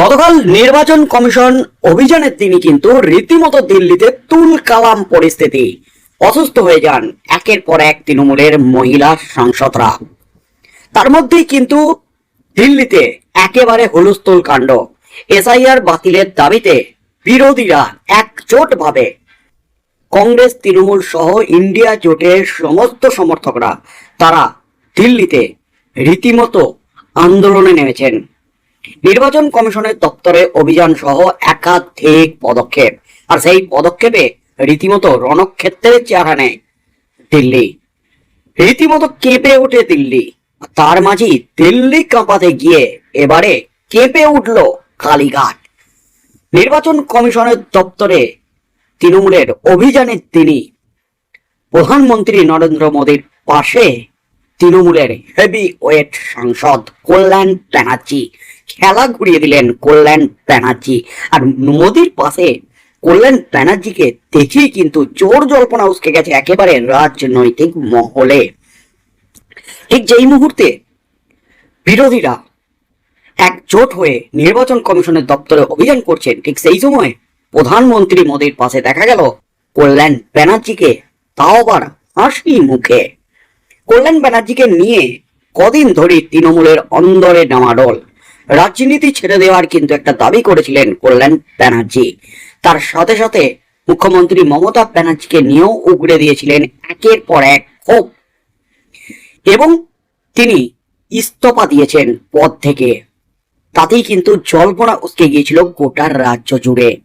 গতকাল নির্বাচন কমিশন অভিযানের তিনি কিন্তু রীতিমতো দিল্লিতে তুল কালাম পরিস্থিতি। অসুস্থ হয়ে যান একের পর এক তৃণমূলের মহিলা সাংসদরা। তার মধ্যেই কিন্তু দিল্লিতে একেবারে হুলস্থুল কাণ্ড। এসআইআর বাতিলের দাবিতে বিরোধীরা একজোট ভাবে কংগ্রেস, তৃণমূল সহ ইন্ডিয়া জোটের সমস্ত সমর্থকরা তারা দিল্লিতে রীতিমতো আন্দোলনে নেমেছেন। নির্বাচন কমিশনের দপ্তরে অভিযান সহ একাধিক পদক্ষেপ। আর সেই পদক্ষেপে রীতিমতো রণক্ষেত্রের চেহারা নেয় দিল্লি। রীতিমতো কেঁপে ওঠে দিল্লি। তার মাঝেই দিল্লি কাঁপাতে গিয়ে এবারে কেঁপে উঠল কালীঘাট। নির্বাচন কমিশনের দপ্তরে তৃণমূলের অভিযানে তিনি প্রধানমন্ত্রী নরেন্দ্র মোদীর পাশে তৃণমূলের হেভি ওয়েট সাংসদ কল্যাণ ব্যানার্জি খেলা ঘুরিয়ে দিলেন কল্যাণ ব্যানার্জি। আর মোদীর পাশে কল্যাণ ব্যানার্জিকে দেখেই কিন্তু জোর জল্পনা উসকে গেছে একেবারে রাজনৈতিক মহলে। ঠিক যেই মুহূর্তে বিরোধীরা একজোট হয়ে নির্বাচন কমিশনের দপ্তরে অভিযান করছেন, ঠিক সেই সময় প্রধানমন্ত্রী মোদীর পাশে দেখা গেল কল্যাণ ব্যানার্জিকে, তাও আবার হাসি মুখে। কল্যাণ ব্যানার্জিকে নিয়ে কদিন ধরে তৃণমূলের অন্দরে ডামাডোল রাজনীতি ছেড়ে দেওয়ার কিন্তু একটা দাবি করেছিলেন কল্যাণ ব্যানার্জি। তার সাথে সাথে মুখ্যমন্ত্রী মমতা ব্যানার্জিকে নিয়েও উগড়ে দিয়েছিলেন একের পর এক ক্ষোভ। এবং তিনি ইস্তফা দিয়েছেন পদ থেকে। তাতেই কিন্তু জল্পনা উসকে গিয়েছিল গোটার রাজ্য জুড়ে।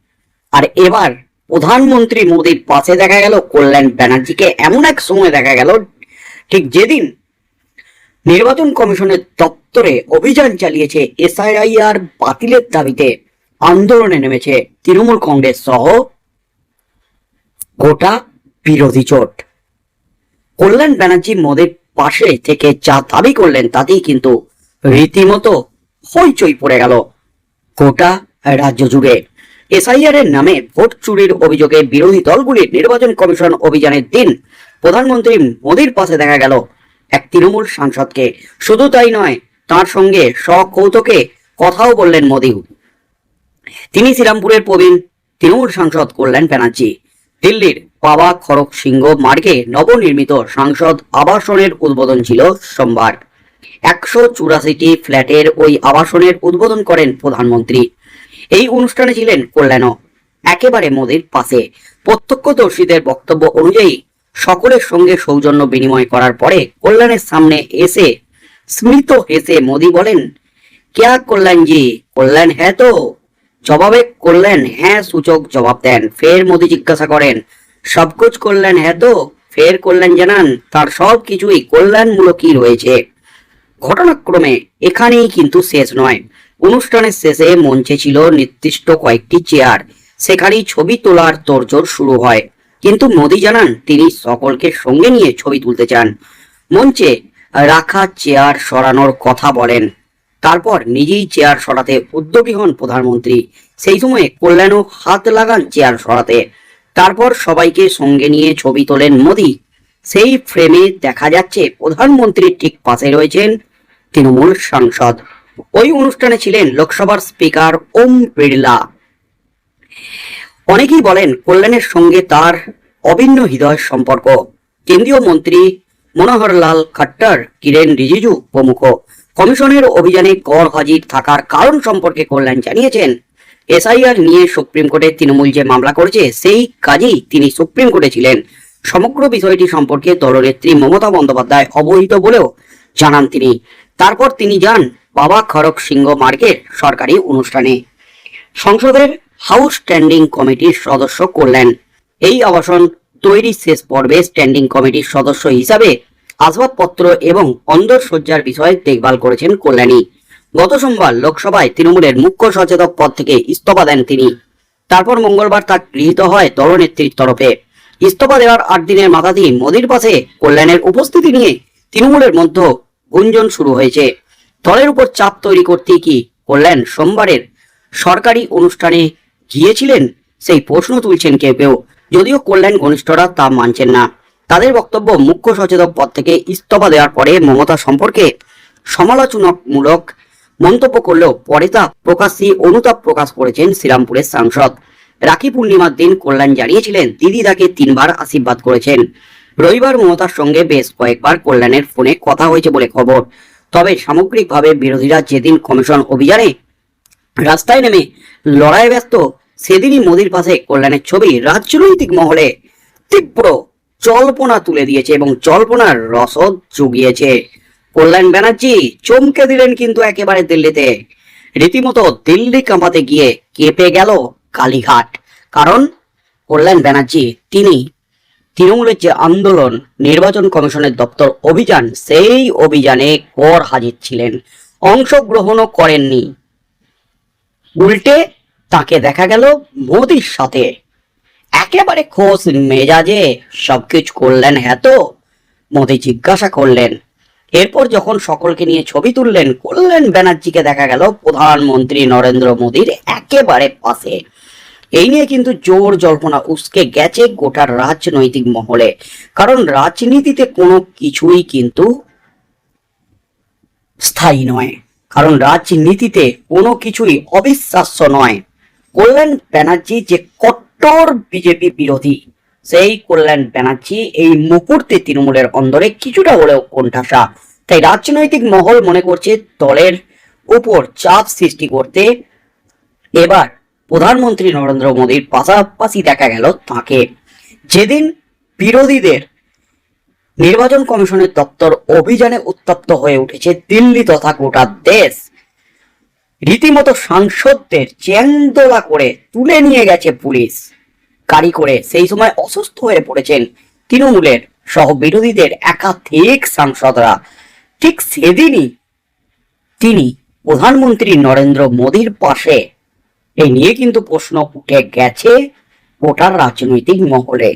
আর এবার প্রধানমন্ত্রী মোদীর পাশে দেখা গেল কল্যাণ ব্যানার্জিকে এমন এক সময় দেখা গেল, ঠিক যেদিন নির্বাচন কমিশনের দপ্তরে অভিযান চালিয়েছে এসআইআর বাতিলের দাবিতে। আন্দোলনে নেমেছে তৃণমূল কংগ্রেস সহ গোটা বিরোধী জোট। কল্যাণ ব্যানার্জি মোদীর পাশে থেকে যা দাবি করলেন তাতেই কিন্তু রীতিমতো হইচই পড়ে গেল গোটা রাজ্য জুড়ে। এসআইআর এর নামে ভোট চুরির অভিযোগে বিরোধী দলগুলির নির্বাচন কমিশন অভিযানের দিন প্রধানমন্ত্রী মোদীর পাশে দেখা গেল এক তৃণমূল সাংসদকে। শুধু তাই নয় তার সঙ্গে সকৌতকে কথাও বললেন মোদী তিনি শ্রীরামপুরের প্রবীণ, তৃণমূল সাংসদ কল্যাণ ব্যানার্জি। দিল্লির বাবা খড়ক সিংহ মার্গে নবনির্মিত সাংসদ আবাসনের উদ্বোধন ছিল সোমবার। একশো চুরাশিটি ফ্ল্যাটের ওই আবাসনের উদ্বোধন করেন প্রধানমন্ত্রী। এই অনুষ্ঠানে ছিলেন কল্যাণও। একেবারে মোদীর পাশে। প্রত্যক্ষদর্শীদের বক্তব্য অনুযায়ী সকলের সঙ্গে সৌজন্য বিনিময় করার পরে কল্যাণের সামনে এসে স্মৃত হেসে মোদী বলেন, ক্যা কল্যাণ জি? কল্যাণ হ্যাঁ তো? জবাবে করলেন হ্যাঁ সূচক জবাব দেন। ফের মোদী জিজ্ঞাসা করেন সবকুছ করলেন হ্যাঁ তো? ফের করলেন জানান, তার সব কিছুই কল্যাণমূলকই রয়েছে। ঘটনাক্রমে এখানেই কিন্তু শেষ নয়। অনুষ্ঠানের শেষে মঞ্চে ছিল নির্দিষ্ট কয়েকটি চেয়ার। সেখানেই ছবি তোলার তোড়জোড় শুরু হয়। কিন্তু মোদী জানান, তিনি সকলকে সঙ্গে নিয়ে ছবি তুলতে চান। মঞ্চে রাখা চেয়ার সরানোর কথা বলেন। তারপর নিজেই চেয়ার সরাতে উদ্যোগী হন প্রধানমন্ত্রী। সেই সময় কল্যাণও হাত লাগান চেয়ার সরাতে। তারপর সবাইকে সঙ্গে নিয়ে ছবি তোলেন মোদী। সেই ফ্রেমে দেখা যাচ্ছে প্রধানমন্ত্রীর ঠিক পাশে রয়েছেন তৃণমূল সাংসদ। ওই অনুষ্ঠানে ছিলেন লোকসভার স্পিকার ওম বিড়লা। অনেকেই বলেন কল্যাণের সঙ্গে তার অভিন্ন হৃদয় সম্পর্ক। কেন্দ্রীয় মন্ত্রী মনোহরলাল খট্টর, কিরেন রিজিজু প্রমুখ। কমিশনের অভিযানে কর হাজির থাকার কারণ সম্পর্কে কল্যাণ জানিয়েছেন। এসআইআর নিয়ে সুপ্রিম কোর্টে তৃণমূল যে মামলা করেছে, সেই কাজেই তিনি সুপ্রিম কোর্টে ছিলেন। সমগ্র বিষয়টি সম্পর্কে দলনেত্রী মমতা বন্দ্যোপাধ্যায় অবহিত বলেও জানান তিনি। তারপর তিনি যান বাবা খড়ক সিংহ মার্গের সরকারি অনুষ্ঠানে। সংসদের হাউস স্ট্যান্ডিং কমিটির সদস্য করলেন। এই আবাসন তৈরি শেষ পর্বে স্ট্যান্ডিং কমিটির সদস্য হিসাবে আসবাবপত্র এবং অন্দরসজ্জার বিষয়ে দেখভাল করেছেন কল্যাণী। গত সোমবার লোকসভায় তৃণমূলের মুখ্য সচেতক পদ থেকে ইস্তফা দেন তিনি। তারপর মঙ্গলবার তা গৃহীত হয় দলনেত্রীর তরফে। ইস্তফা দেওয়ার আট দিনের মাথাতেই মোদীর পাশে কল্যাণের উপস্থিতি নিয়ে তৃণমূলের মধ্যে গুঞ্জন শুরু হয়েছে। দলের উপর চাপ তৈরি করতে কি কল্যাণ সোমবারের সরকারি অনুষ্ঠানে গিয়েছিলেন সেই প্রশ্ন তুলছেন কেউ কেউ। যদিও কল্যাণ ঘনিষ্ঠরা তা মানছেন না। তাদের বক্তব্য মুখ্য সচেতক পদ থেকে ইস্তফা দেওয়ার পরে মমতা সম্পর্কে সমালোচনামূলক মন্তব্য করলেও পরে তা প্রকাশ্যে অনুতাপ প্রকাশ করেছেন শ্রীরামপুরের সাংসদ। রাখি পূর্ণিমার দিন কল্যাণ জানিয়েছিলেন, দিদি তাকে তিনবার আশীর্বাদ করেছেন। রবিবার মমতার সঙ্গে বেশ কয়েকবার কল্যাণের ফোনে কথা হয়েছে বলে খবর। তবে সামগ্রিকভাবে বিরোধীরা যেদিন কমিশন অভিযানে রাস্তায় নেমে লড়াই ব্যস্ত সেদিনই মোদির পাশে কল্যাণের ছবি রাজনৈতিক মহলে তীব্র জল্পনা তুলে দিয়েছে এবং জল্পনার রসদ জুগিয়েছে। কল্যাণ ব্যানার্জি চমকে দিলেন কিন্তু একেবারে দিল্লিতে। রীতিমতো দিল্লি কাঁপাতে গিয়ে কেঁপে গেল কালীঘাট। কারণ কল্যাণ ব্যানার্জি, তিনি তৃণমূলের যে আন্দোলন, নির্বাচন কমিশনের দপ্তর অভিযান, সেই অভিযানে কর হাজির ছিলেন। অংশগ্রহণও করেননি। উল্টে তাকে দেখা গেল মোদির সাথে। একেবারে খোঁজ মেজাজে সবকিছু করলেন হ্যাঁ তো মোদি জিজ্ঞাসা করলেন। এরপর যখন সকলকে নিয়ে ছবি তুললেন কল্যাণ ব্যানার্জিকে দেখা গেল প্রধানমন্ত্রী নরেন্দ্র মোদীর একেবারে পাশে। এই নিয়ে কিন্তু জোর জল্পনা উস্কে গেছে গোটা রাজনৈতিক মহলে। কারণ রাজনীতিতে কোনো কিছুই কিন্তু স্থায়ী নয়। কারণ রাজনীতিতে কোনো কিছুই অবিশ্বাস্য নয়। কল্যাণ ব্যানার্জি যে কট্টর বিজেপি বিরোধী, সেই কল্যাণ ব্যানার্জি এই মুহূর্তে তৃণমূলের অন্দরে কিছুটা হলেও কোণঠাসা। তাই রাজনৈতিক মহল মনে করছে দলের উপর চাপ সৃষ্টি করতে এবার প্রধানমন্ত্রী নরেন্দ্র মোদীর পাশাপাশি দেখা গেল তাকে। যেদিন বিরোধীদের নির্বাচন কমিশনের দপ্তর অভিযানে উত্তপ্ত হয়ে উঠেছে দিল্লি তথা গোটা দেশ রীতিমতো সাংসদদের চ্যাংদোলা করে তুলে নিয়ে গেছে পুলিশ। গাড়ি করে সেই সময় অসুস্থ হয়ে পড়েছেন তৃণমূলের সহ বিরোধীদের একাধিক সাংসদরা। ঠিক সেদিনই তিনি প্রধানমন্ত্রী নরেন্দ্র মোদীর পাশে। এই নিয়ে কিন্তু প্রশ্ন উঠে গেছে গোটার রাজনৈতিক মহলে।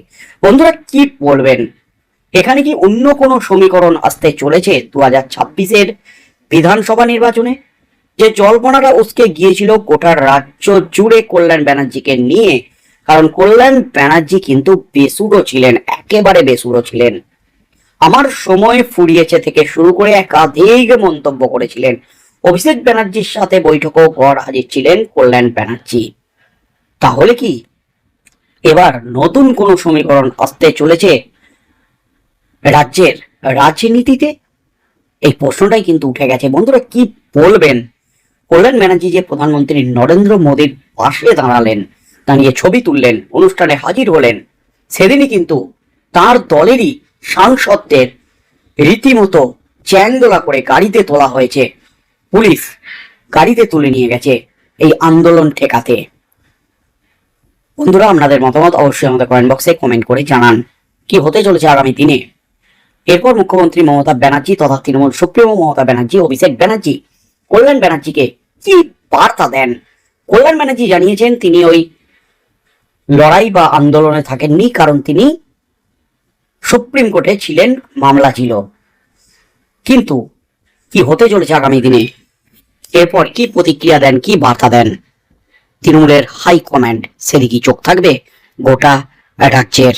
বন্ধুরা, কি বলবেন? এখানে কি অন্য কোনো সমীকরণ আসতে চলেছে দু হাজার ছাব্বিশের বিধানসভা নির্বাচনে? যে জল্পনাটা উসকে গিয়েছিল গোটা রাজ্য জুড়ে কল্যাণ ব্যানার্জিকে নিয়ে, কারণ কল্যাণ ব্যানার্জি কিন্তু বেসুরো ছিলেন, একেবারে বেসুরো ছিলেন। আমার সময় ফুরিয়েছে থেকে শুরু করে একাধিক মন্তব্য করেছিলেন। অভিষেক ব্যানার্জির সাথে বৈঠকও ঘর হাজির ছিলেন কল্যাণ ব্যানার্জি। তাহলে কি? এবার নতুন কোন সমীকরণ আসতে চলেছে রাজ্যের রাজনীতিতে? এই প্রশ্নটাই কিন্তু উঠে গেছে। বন্ধুরা, কি বলবেন? কল্যাণ ব্যানার্জি যে প্রধানমন্ত্রী নরেন্দ্র মোদীর পাশে দাঁড়ালেন, দাঁড়িয়ে ছবি তুললেন, অনুষ্ঠানে হাজির হলেন, সেদিনই কিন্তু তার দলেরই সাংসদদের রীতিমতো চ্যাংদোলা করে গাড়িতে তোলা হয়েছে। পুলিশ গাড়িতে তুলে নিয়ে গেছে এই আন্দোলন ঠেকাতে। বন্ধুরা, আপনাদের মতামত অবশ্যই আমাদের কমেন্ট বক্সে কমেন্ট করে জানান। কি হতে চলেছে আগামী দিনে? এরপর মুখ্যমন্ত্রী মমতা ব্যানার্জি তথা তৃণমূল সুপ্রিমো মমতা ব্যানার্জি, অভিষেক ব্যানার্জি, কল্যাণ ব্যানার্জিকে কি বার্তা দেন? কল্যাণ ব্যানার্জি জানিয়েছেন তিনি ওই লড়াই বা আন্দোলনে থাকেননি, কারণ তিনি সুপ্রিম কোর্টে ছিলেন, মামলা ছিল। কিন্তু কি হতে চলেছে আগামী দিনে? এরপর কি প্রতিক্রিয়া দেন, কি বার্তা দেন? তৃণমূলের হাই কমান্ড সেদিকে চোখ থাকবে গোটা রাজ্যের